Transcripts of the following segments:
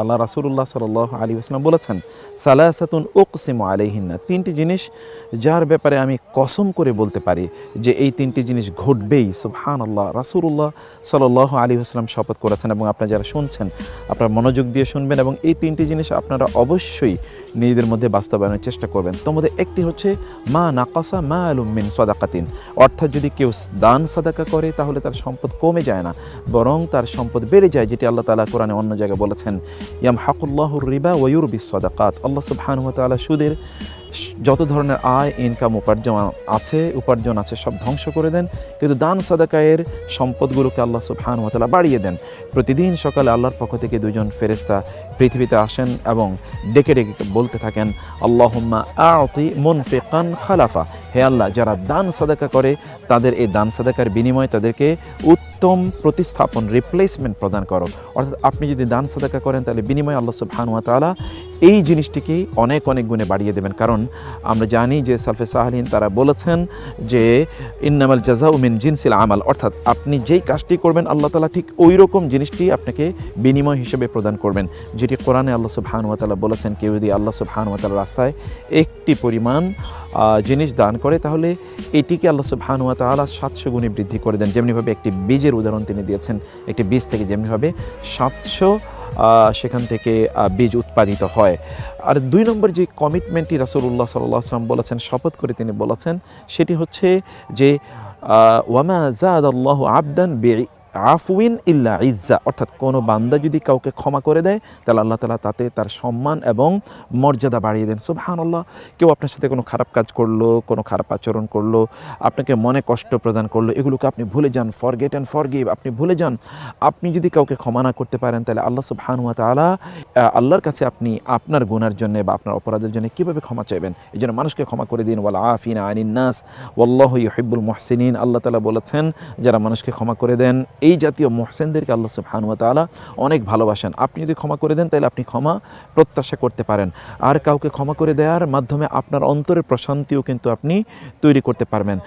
আল্লাহ রাসুল্লাহ সাল আলী আসলাম বলেছেন, সালাসাতুন ওকসিম আলিহিন্না তিনটি জিনিস যার ব্যাপারে আমি কসম করে বলতে পারি যে এই তিনটি জিনিস ঘটবেই। সুবহান আল্লাহ রাসুল্লাহ সাল আলী আসলাম শপথ করেছেন এবং আপনারা যারা শুনছেন, আপনারা মনোযোগ দিয়ে শুনবেন এবং এই তিনটি জিনিস আপনারা অবশ্যই নিজেদের মধ্যে বাস্তবায়নের চেষ্টা করবেন। তোর মধ্যে একটি হচ্ছে, মা নাকাসা মা আলুমিন সদাকাতিন। অর্থাৎ যদি কেউ দান সাদাকা করে, তাহলে তার সম্পদ কমে যায় না। বরং তার সম্পদ বেড়ে যায়, যেটি আল্লাহ তালা কোরআনে অন্য জায়গায় বলেছেন ইয়াম হাকুল্লাহুর রিবা ওয়ুর সদাকাত। আল্লাহ সুবহানুহ তালা সুদের যত ধরনের আয় ইনকাম উপার্জন আছে উপার্জন আছে, সব ধ্বংস করে দেন। কিন্তু দান, সাদাকায়ের সম্পদগুলোকে আল্লাহ সুবহানুহ তাআলা বাড়িয়ে দেন। প্রতিদিন সকালে আল্লাহর পক্ষ থেকে দুজন ফেরেস্তা পৃথিবীতে আসেন এবং ডেকে ডেকে বলতে থাকেন, আল্লাহুম্মা আতি মুনফিকান খালাফা। হে আল্লাহ, যারা দান, সাদাকা করে, তাদের এই দান, সাদাকার বিনিময়ে তাদেরকে উত্তম প্রতিস্থাপন রিপ্লেসমেন্ট প্রদান করো। অর্থাৎ আপনি যদি দান সাদাকা করেন, তাহলে বিনিময়ে আল্লাহ সুবহানুয়া তাআলা এই জিনিসটিকে অনেক অনেক গুণে বাড়িয়ে দেবেন। কারণ আমরা জানি যে সালফে সাহালিন তারা বলেছেন যে ইন্নামাল জাজাউ মিন জিনসিল আমাল। অর্থাৎ আপনি যেই কাজটি করবেন, আল্লাহ তাআলা ঠিক ওই রকম জিনিসটি আপনাকে বিনিময় হিসেবে প্রদান করবেন, যেটি কোরআনে আল্লাহ সুবহানুয়া তাআলা বলেছেন, কেউ যদি আল্লাহ সুবহানুয়া তাআলা রাস্তায় একটি পরিমাণ জিনিস দান করে, তাহলে এটিকে আল্লাহ সুবহানুয়া তাআলা সাতশো গুণে বৃদ্ধি করে দেন। যেমনিভাবে একটি বীজের উদাহরণ তিনি দিয়েছেন, একটি বীজ থেকে যেমনিভাবে সাতশো সেখান থেকে বীজ উৎপাদিত হয়। আর দুই নম্বর যে কমিটমেন্টটি রাসূলুল্লাহ সাল্লাহ আসলাম বলেছেন, শপথ করে তিনি বলেছেন, সেটি হচ্ছে যে ওয়ামা জাদ আল্লাহ আবদান বে আফউইন ইল্লা ইজ্জা। অর্থাৎ কোনো বান্দা যদি কাউকে ক্ষমা করে দেয় তাহলে আল্লাহ তালা তাতে তার সম্মান এবং মর্যাদা বাড়িয়ে দেন। সুবহান আল্লাহ কেউ আপনার সাথে কোনো খারাপ কাজ করল কোনো খারাপ আচরণ করল আপনাকে মনে কষ্ট প্রদান করল এগুলোকে আপনি ভুলে যান। ফরগেট অ্যান্ড ফরগিভ আপনি ভুলে যান। আপনি যদি কাউকে ক্ষমা না করতে পারেন তাহলে আল্লাহ সুবহানুয়া আহ, আল্লাহর কাছে আপনি আপনার গুনার জন্য বা আপনার অপরাধের জন্য কীভাবে ক্ষমা চাইবেন? এই জন্য মানুষকে ক্ষমা করে দিন। ওয়াল আফিন আনিন নাস। ওয়াল্লাহ ইহিব্বুল মুহসিনিন। আল্লাহ তালা বলেছেন যারা মানুষকে ক্ষমা করে দেন এই জাতীয় মুহসেনদেরকে আল্লাহ সুবহানুয়া তাআলা অনেক ভালোবাসেন। আপনি যদি ক্ষমা করে দেন, তাহলে আপনি ক্ষমা প্রত্যাশা করতে পারেন। আর কাউকে ক্ষমা করে দেওয়ার মাধ্যমে আপনার অন্তরের প্রশান্তিও কিন্তু আপনি তৈরি করতে পারবেন।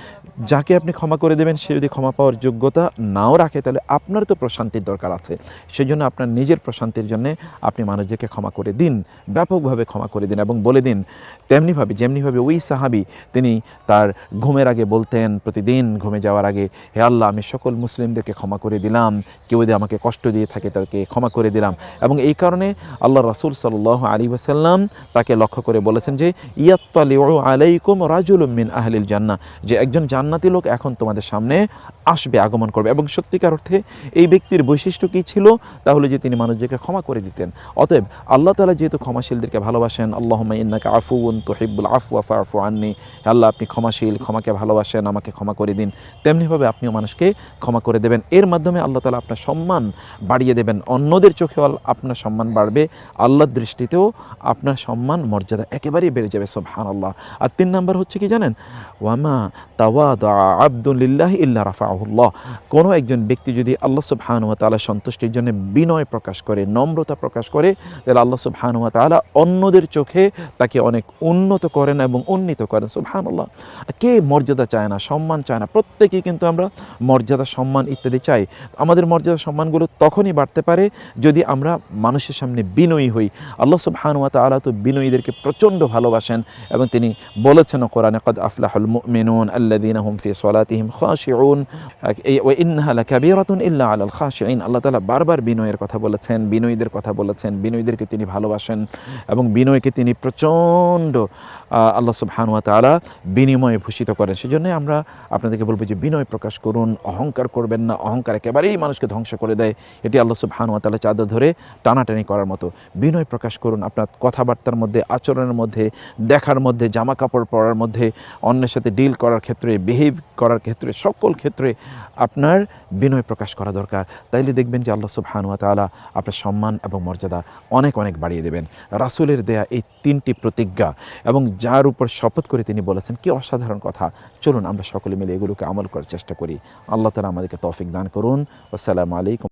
যাকে আপনি ক্ষমা করে দেবেন, সে যদি ক্ষমা পাওয়ার যোগ্যতা নাও রাখে, তাহলে আপনার তো প্রশান্তির দরকার আছে। সেই জন্য আপনার নিজের প্রশান্তির জন্য আপনি মানুষদেরকে ক্ষমা করে দিন, ব্যাপকভাবে ক্ষমা করে দিন এবং বলে দিন। তেমনিভাবে, যেমনিভাবে ওই সাহাবি, তিনি তার ঘুমের আগে বলতেন প্রতিদিন ঘুমে যাওয়ার আগে, হে আল্লাহ, আমি সকল মুসলিমদেরকে ক্ষমা করে দিলাম, কেউ যদি আমাকে কষ্ট দিয়ে থাকে তাকে ক্ষমা করে দিলাম। এবং এই কারণে আল্লাহ রাসুল সাল্লাহ আলী ওসাল্লাম তাকে লক্ষ্য করে বলেছেন যে ইয়াত্তালি আলাইকুম রাজুল মিন আহলিল জান্না যে একজন জান্নাতি লোক এখন তোমাদের সামনে আসবে, আগমন করবে। এবং সত্যিকার অর্থে এই ব্যক্তির বৈশিষ্ট্য কী ছিল? তাহলে যে তিনি মানুষদেরকে ক্ষমা করে দিতেন। অতএব আল্লাহ তালা যেহেতু ক্ষমাশীলদেরকে ভালোবাসেন আল্লাহ ইন্নাকে আফুন তোহিবুল আফু আফা আফু আননি। আল্লাহ, আপনি ক্ষমাশীল, ক্ষমাকে ভালোবাসেন, আমাকে ক্ষমা করে দিন। তেমনিভাবে আপনিও মানুষকে ক্ষমা করে দেবেন। এর মাধ্যমে আল্লাহ তালা আপনার সম্মান বাড়িয়ে দেবেন। অন্যদের চোখেও আপনার সম্মান বাড়বে। আল্লাহর দৃষ্টিতেও আপনার সম্মান, মর্যাদা একেবারেই বেড়ে যাবে সোবহান আল্লাহ আর তিন নাম্বার হচ্ছে কি জানেন? ওয়ামা তাওয়া আব্দুল্লাহ ইল্লা রাফাহুল্লাহ কোনো একজন ব্যক্তি যদি আল্লাহ সুবহানুয়া তালা সন্তুষ্টির জন্য বিনয় প্রকাশ করে, নম্রতা প্রকাশ করে, তাহলে আল্লাহ সুবহানুয়া তাআলা অন্যদের চোখে তাকে অনেক উন্নত করেন এবং উন্নীত করেন। সুবহানাল্লাহ। কে মর্যাদা চায় না, সম্মান চায় না? প্রত্যেকেই কিন্তু আমরা মর্যাদা, সম্মান ইত্যাদি চাই। আমাদের মর্যাদা, সম্মানগুলো তখনই বাড়তে পারে যদি আমরা মানুষের সামনে বিনয়ী হই। আল্লাহ সুবহানুয়া তাআলা তো বিনয়ীদেরকে প্রচণ্ড ভালোবাসেন এবং তিনি বলেছেন কোরআনে, কদ আফলাহুল মুমিনুন আল্লাযীনা হুম ফি সলাতিহিম খাশিউন। এই ওয়া ইন্নাহা লাকাবীরাতুন ইল্লা আলাল খাশিঈন। আল্লাহ তাআলা বারবার বিনয়ের কথা বলেছেন, বিনয়ীদের কথা বলেছেন, বিনয়ীদেরকে তিনি ভালোবাসেন এবং বিনয়কে তিনি প্রচণ্ড আল্লাহ সুবহানুয়া তাআলা বিনিময়ে ভূষিত করেন। সেজন্য আমরা আপনাদেরকে বলব যে বিনয় প্রকাশ করুন, অহংকার করবেন না। অহংকার একেবারেই মানুষকে ধ্বংস করে দেয়। এটি আল্লাহ সুবহানুয়া তাআলা চাদর ধরে টানাটানি করার মতো। বিনয় প্রকাশ করুন আপনার কথাবার্তার মধ্যে, আচরণের মধ্যে, দেখার মধ্যে জামা কাপড় পরার মধ্যে, অন্যের সাথে ডিল করার ক্ষেত্রে বিহেভ করার ক্ষেত্রে, সকল ক্ষেত্রে আপনার বিনয় প্রকাশ করা দরকার। তাইলে দেখবেন যে আল্লাহ সুবহানুয়া তালা আপনার সম্মান এবং মর্যাদা অনেক অনেক বাড়িয়ে দেবেন। রাসুলের দেয়া এই তিনটি প্রতিজ্ঞা এবং যার উপর শপথ করে তিনি বলেছেন, কি অসাধারণ কথা। চলুন আমরা সকলে মিলে এগুলোকে আমল করার চেষ্টা করি। আল্লাহ তালা আমাদেরকে তৌফিক দান করুন। আসসালামু আলাইকুম।